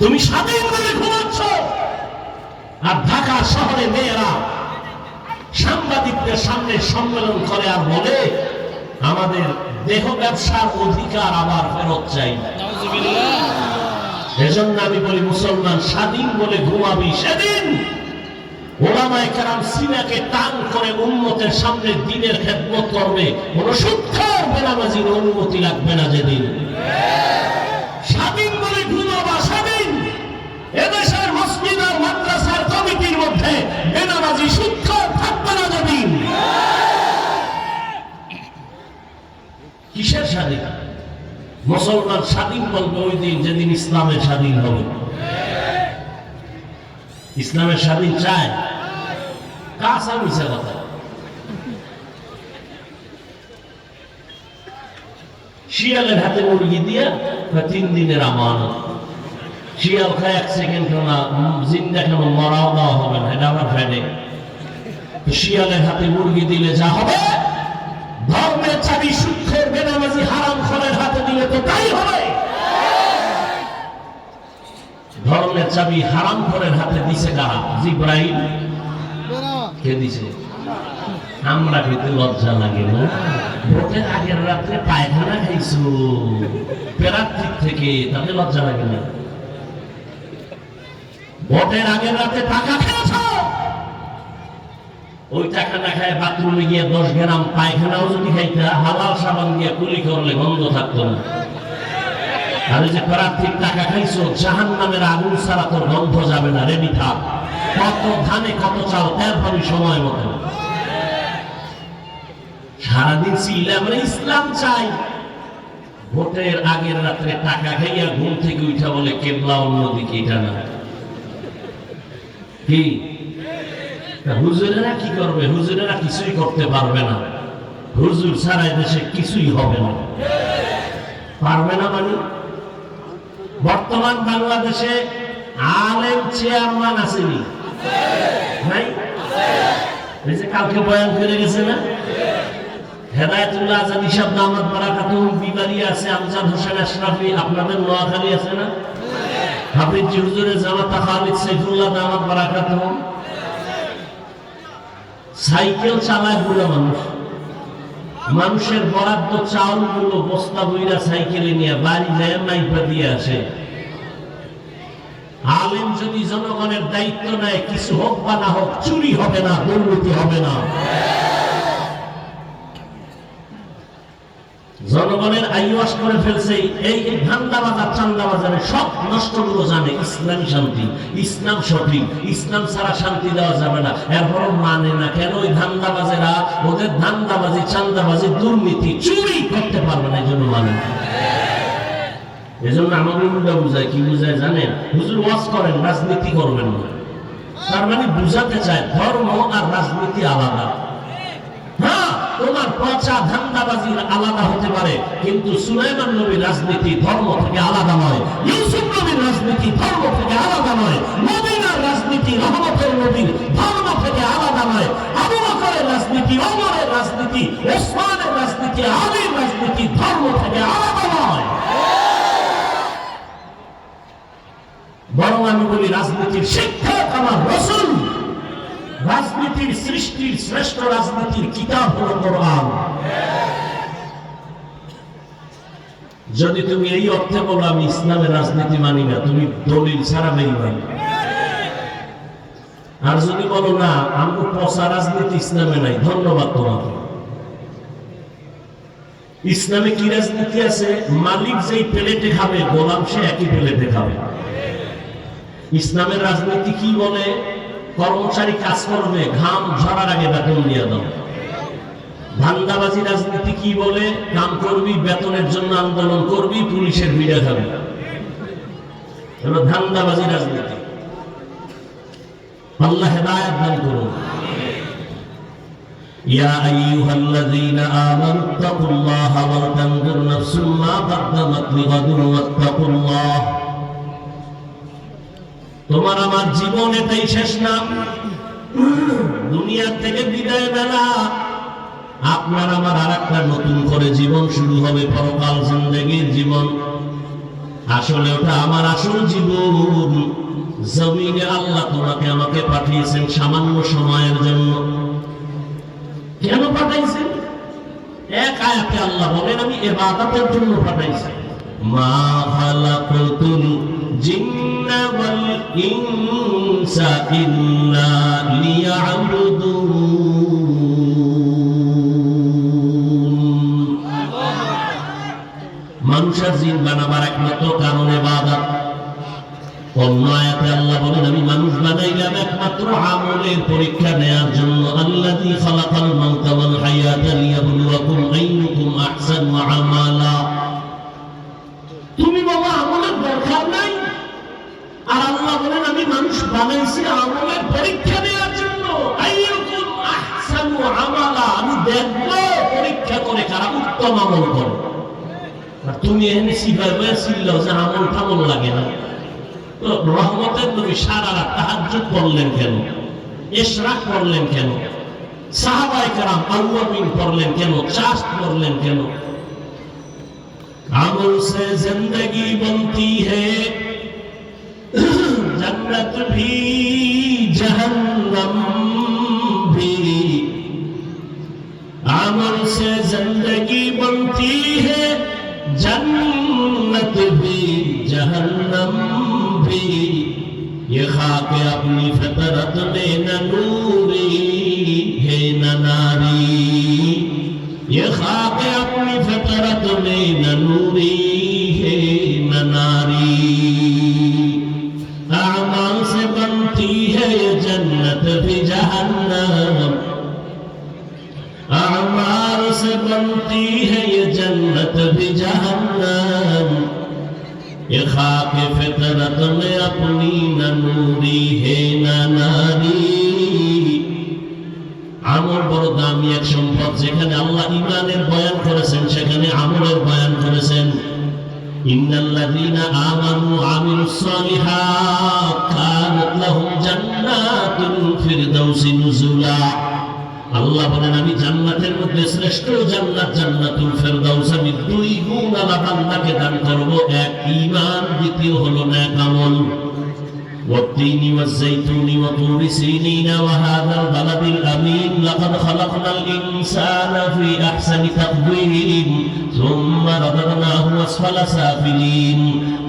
তুমি স্বাধীন বলে ঘুমাচ্ছ। আর ঢাকা শহরে মেয়েরা সাংবাদিকদের সামনে সম্মেলন করে আর বলে, আমাদের দেহ ব্যবসার অধিকার আবার ফেরত চাই এজন্য আমি বলি, মুসলমান স্বাধীন বলে ঘুমাবি সেদিন। ওলামায় কারাম সিনাকে টান করে উন্মতের সামনে দিনের খেদমত করবে। কোন সুক্ষার বেনামাজির অনুমতি লাগবে না যেদিন। স্বাধীন কিসের স্বাধীন? মুসলমান স্বাধীন বলবে ওই দিন যেদিন ইসলামের স্বাধীন হবে। ইসলামের স্বাধীন চায়। কথা। শিয়ালের হাতে মুরগি দিয়া তিন দিনের আমানত। শিয়াল খায় এক সেকেন্ড না জিন্দা কেন মরাও দেওয়া হবে না, এটা আমার ফ্যানে শিয়ালের হাতে মুরগি দিলে যা হবে। ধর্মের চাবি সুখের বেনামাজি হারাম খলের হাতে দিলে তো তাই হবে। ধর্মের চাবি হারাম খলের হাতে দিছে কারা? জিব্রাহিম কে দিছে? আমরা কিন্তু লজ্জা লাগে না। ভোটের আগের রাত্রে পায়খানা খাইছো। প্রার্থীর থেকে তাতে লজ্জা লাগে না। ভোটের আগের রাতে টাকা খেয়েছ? ওই টাকা না খায় বাথরুমে গিয়ে দশ গ্রাম পায়খানাও যদি খাইতে, হালাল সাবান দিয়ে কুলি করলে গন্ধ থাকতো না। আর যে প্রার্থীর টাকা খাইছো জাহান নামের আগুন ছাড়া তোর গন্ধ যাবে না, রেডি থাক। কত ধানে কত চাল তের পাবি সময় মতো। সারাদিন ছিল আমরা ইসলাম চাই। ভোটের আগের রাত্রে টাকা খাইয়া ঘুম থেকে উঠা বলে কেবলা অন্যদিকে এটা না কি? হুজুরেরা কি করবে? হুজুরেরা কিছুই করতে পারবে না। হুজুর ছাড়া দেশে কিছুই হবে না। পারবে না মানে? বর্তমান বাংলাদেশে আলেম চেয়ারম্যান যে কালকে বয়ান করে গেছে না? হেদায়তুল্লাহ আজাদ ইসাব দামাত বারাকাতুম বিবারি আছে, আমজাদ হোসেন আশরাফি, আপনাদের নোয়াখালী আছে না? হাফিজ হুজুরের জামাতা খালিদ সাইফুল্লাহ দামাত বারাকাতুম সাইকেল চালায় বুড়ো মানুষ। মানুষের বরাদ্দ চাউলগুলো বস্তা বইরা সাইকেলে নিয়ে বাড়ি যায়, নাইফা দিয়ে আসে। আলেম যদি জনগণের দায়িত্ব নেয়, কিছু হোক বা না হোক, চুরি হবে না, দুর্নীতি হবে না। জনগণের আইওয়াস করে ফেলছে এই এই ধান্দাবাজার চান্দাবাজারে সব নষ্টগুলো জানে ইসলামী শান্তি, ইসলাম সঠিক, ইসলাম ছাড়া শান্তি দেওয়া যাবে না। এরপর মানে না কেন ওই ধান্দাবাজেরা, ওদের ধান্দাবাজি, চান্দাবাজি, দুর্নীতি চুরি করতে পারবে না এই জন্য মানে এজন্য আমাদের উল্টা বুঝায়, কি বুঝায় জানেন? হুজুর ওয়াজ করেন, রাজনীতি করবেন না। তার মানে বুঝাতে চায় ধর্ম আর রাজনীতি আলাদা। পচা ধান্দাবাজির আলাদা হতে পারে, কিন্তু সুলাইমান নবীর রাজনীতি ধর্ম থেকে আলাদা নয়, ইউসুফ নবীর রাজনীতি ধর্ম থেকে আলাদা নয়, মদিনার রাজনীতি রহমতের নবীর ধর্ম থেকে আলাদা নয়, আবু বকরের রাজনীতি, ওমরের রাজনীতি, ওসমানের রাজনীতি, আলীর রাজনীতি ধর্ম থেকে আলাদা নয়। বরং আমি বলি, রাজনীতির শিক্ষক আমার রসুল রাজনীতির সৃষ্টির শ্রেষ্ঠ রাজনীতির কিতাব হল কোরআন। যদি তুমি এই অর্থে বলো, আমি ইসলামের রাজনীতি মানি না, তুমি দলিল ছাড়া বেইমান আর যদি বলো, না, আমি পচা রাজনীতি ইসলামে নাই, ধন্যবাদ তোমাকে। ইসলামে কি রাজনীতি আছে? মালিক যেই প্লেটে খাবে, গোলাম সে একই প্লেটে খাবে। ইসলামের রাজনীতি কি বলে? কর্মচারী কাজ করবে ঘাম ঝরার আগে বেতন দিয়ে দাও ধান্দাবাজি রাজনীতি কি বলে কাম করবি বেতনের জন্য আন্দোলন করবি পুলিশের ভিড়ে খাবে এবার ধান্দাবাজি রাজনীতি আল্লাহ হেদায়ত দান করুন يا أيها الذين آمنوا اتقوا الله ولتنظر نفس ما قدمت لغد واتقوا الله তোমার আমার জীবন এটাই শেষ না। দুনিয়ার থেকে বিদায় বেলা আপনার আমার আর একটা নতুন করে জীবন শুরু হবে, পরকাল জিন্দগির জীবন। আসলে ওটা আমার আসল জীবন। জমিনে আল্লাহ তোমাকে আমাকে পাঠিয়েছেন সামান্য সময়ের জন্য। কেন পাঠাইছেন? এক আয়াতে আল্লাহ বলেন, আমি এবাদতের জন্য পাঠাইছি। মা খালাকাতুল জিন্না ওয়াল মানুষের জিন বানাবার একমাত্র কারণ এবাদত অন্য আয়াতে আল্লাহ বলেন, আমি মানুষ বানাইলাম একমাত্র আমলের পরীক্ষা নেয়ার জন্য। আল্লাযী খালাকাল মাউতা ওয়াল হায়াতা লিয়াবলুয়াকুম আইয়ুকুম আহসানু আমালা তুমি বাবা আমলের দরকার নাই আর আল্লাহ বলেন আমি মানুষ বানাইছি আমলের পরীক্ষা দেওয়ার জন্য আমি দেখব পরীক্ষা করে কারা উত্তম আমল করে। তুমি লাগে না। তো রহমতের নবী সারা রাত করলেন কেন? ইশরাক করলেন কেন? সাহাবায়ে کرام আউয়াবিন করলেন কেন? চাষ করলেন কেন? আমল সে জিন্দগি বনতি হ্যায় जन्नत भी जहन्नम भी। अमल से ज़िंदगी बनती है, जन्नत भी जहन्नम भी। ये खाक अपनी फितरत में न नूरी है, न नारी। ये खाक अपनी फितरत में न नूरी في جهنم اعمار سے بنتی ہے یہ جنت بھی جہنم یہ خاک فطرت میں اپنی نہ نوری ہے نہ ناری আমল বড় দামি এক সম্পদ যেখানে আল্লাহ ইমানের বয়ান করেছেন সেখানে আমলের বয়ান করেছেন ইন্নাল্লাযীনা আমানু আমিলুস সালিহাত কানাত লাহুম জান্নাতুল ফিরদাউসি নুজুলা। আল্লাহ বলেন, আমি জান্নাতের মধ্যে শ্রেষ্ঠ জান্নাত, জান্নাতুল ফেরদাউস। আমি দুই গুণ আল্লাহ বান্দাকে দান করব। এক ঈমান, দ্বিতীয় হলো নেক আমল والتين والزيتون وطور سينين وهذا البلد الأمين لقد خلقنا الإنسان في أحسن تقويم ثم رددناه أسفل سافلين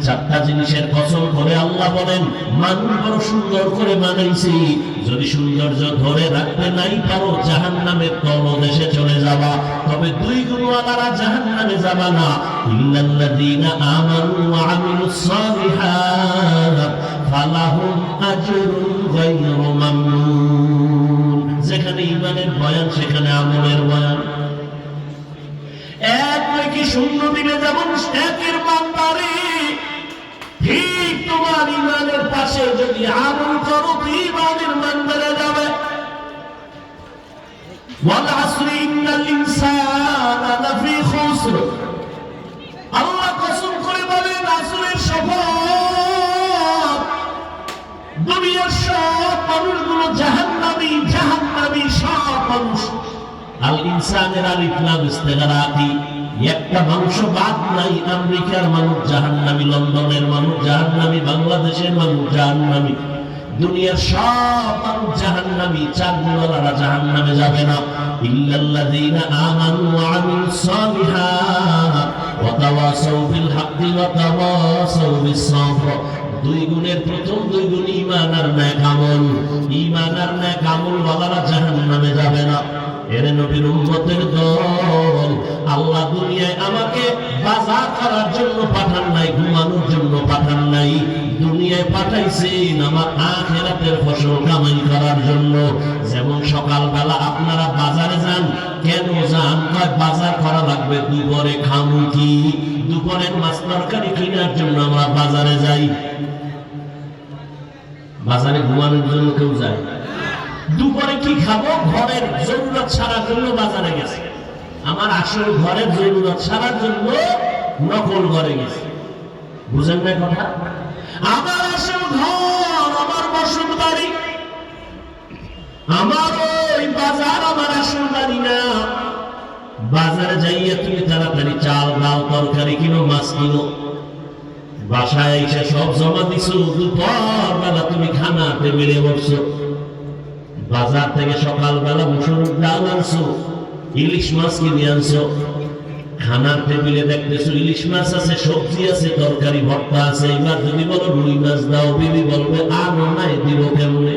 চারটা জিনিসের কসম করে আল্লাহ বলেন মানুষ বড় সুন্দর করে বানাইছি যদি সৌন্দর্য ধরে রাখতে নাই পারো জাহান নামের তলদেশে চলে যাবা তবে দুই গুণওয়ালারা জাহান নামে যাবা না ইল্লাল্লাযীনা আমানু ওয়া আমিলুস সালিহাত ফালাহু আজরুন গায়রু মামনুন। যেখানে ইমানের বয়ান, সেখানে আমলের বয়ান। এক নাকি শূন্য দিনে যেমন একের মান ঠিক তোমার ইমানের পাশে যদি আমল করো ইমানের মান বেড়ে যাবে। ওয়াল আসরি আল ইনসানের আল ইসলাম ইস্তেগারাতি। একটা মানুষ বাদ নাই আমেরিকার মানুষ, জাহান্নামী লন্ডনের মানুষ, জাহান্নামী বাংলাদেশের মানুষ, জাহান্নামী দুনিয়ার সব মানুষ জাহান্নামী চার দিনওয়ালারা জাহান্নামে যাবে না। ইল্লাল্লাযীনা আমানু ওয়া আমিলুস সালিহাত ওয়া তাওয়াসাউ বিল হাক্কি ওয়া তাওয়াসাউ বিস সাবর দুই গুণের প্রথম দুই গুণ ঈমান আর নেক আমল। ঈমান আর নেক আমল ওয়ালারা জাহান্নামে যাবে না। এর নবীর যেমন সকালবেলা আপনারা বাজারে যান, কেন যান? বাজার করা লাগবে, দুপুরে খামু কি? দুপুরের মাছ তরকারি কেনার জন্য আমরা বাজারে যাই। বাজারে ঘুমানোর জন্য কেউ যায় দুপুরে কি খাব? ঘরের জরুরত ছাড়ার জন্য বাজারে গেছে। আমার আসল ঘরের জরুরত ছাড়ার জন্য নকল ঘরে গেছে। বুঝেন না কথা? আমার আসল ঘর, আমার বসত বাড়ি। আমার ওই বাজার, আমার আসল বাড়ি না। বাজারে যাইয়া তুমি তাড়াতাড়ি চাল, ডাল, তরকারি কিনো, মাছ কিনো। বাসায় এসে সব জমা দিছো। দুপুর বেলা তুমি খানা টেবিলে বসছো বাজার থেকে সকালবেলা মুসুর ডাল আনছো, ইলিশ মাছ কিনে আনছো। খানার টেবিলে দেখতেছো ইলিশ মাছ আছে, সবজি আছে, তরকারি, ভর্তা আছে। এবার যদি বলো রুই মাছ দাও, বিবি বলবে আর নাই দিব কেমনে?